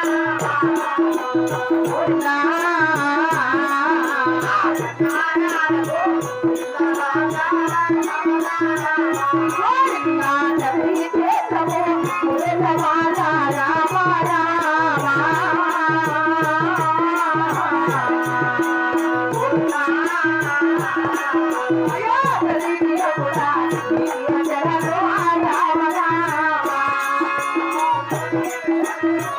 రామ రామ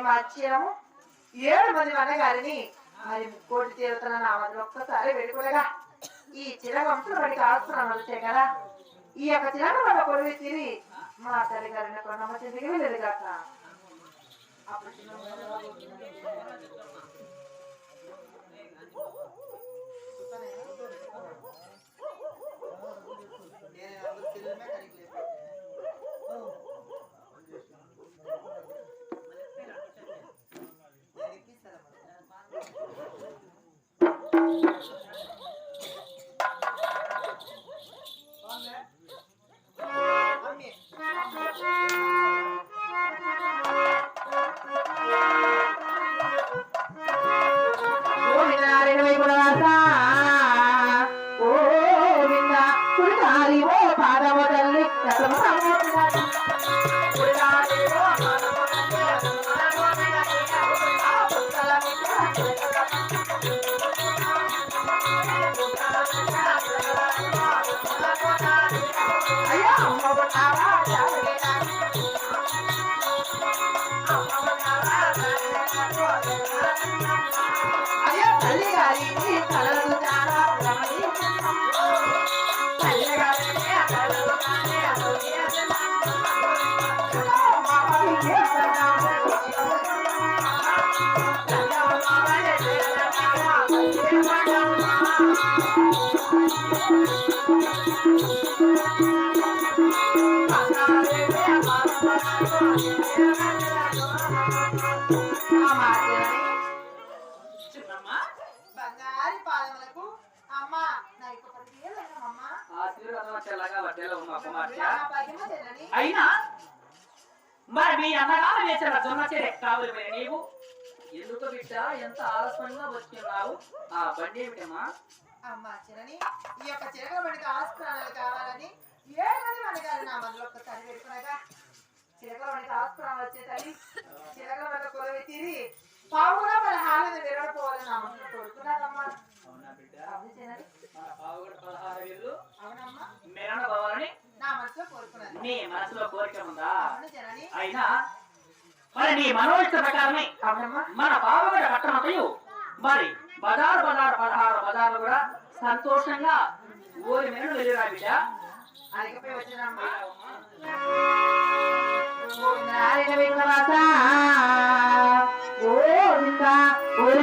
ఏం ఆశ్చర్యము ఏడు మంది అన్నగారిని మరి కోటి తీరుతున్నాను నామది ఒక్కసారి వెళ్ళిపోలేగా ఈ చిరగంపులు వాడికి ఆస్తున్నా వచ్చే కదా. ఈ యొక్క చిరగ వల్ల కొడుకు తీరి మా తల్లి గారిని కొన్నమ్మ చెందికి వెళ్ళదు కాక అప్పుడు తల్లి గారి అయినా మరి మీ అన్నగారు వేసిన జొన్న కావాలి మరి నీవు? ఎందుకు బిడ్డ? ఎంత ఆలస్యంగా వచ్చున్నావు ఆ బండి ఏమిటమ్మా? అమ్మా చిరణి ఈ యొక్క చిరగ బండికి ఆస్ప్రాణాలు కావాలని ఏ మంది అడగాలి నా మనలో ఒక్కసారి పెట్టుకునగా? చిరగల బండికి ఆస్ప్రాణాలు వచ్చే తల్లి చిరగల బండ కొలవి తీరి పావుగా మన హాలని విరవపోవాలని నా మనలో అయినా మరి నీ మనోష్ట ప్రకారమే మన బావగడ పట్టణతయు మరి బజారు బజారు పదహారు బజార్లు కూడా సంతోషంగా ఓరి మేలు వెళ్ళిరా బిడ్డ. ఓ ఇంకా ఊరి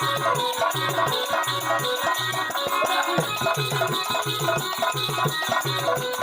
Thank you.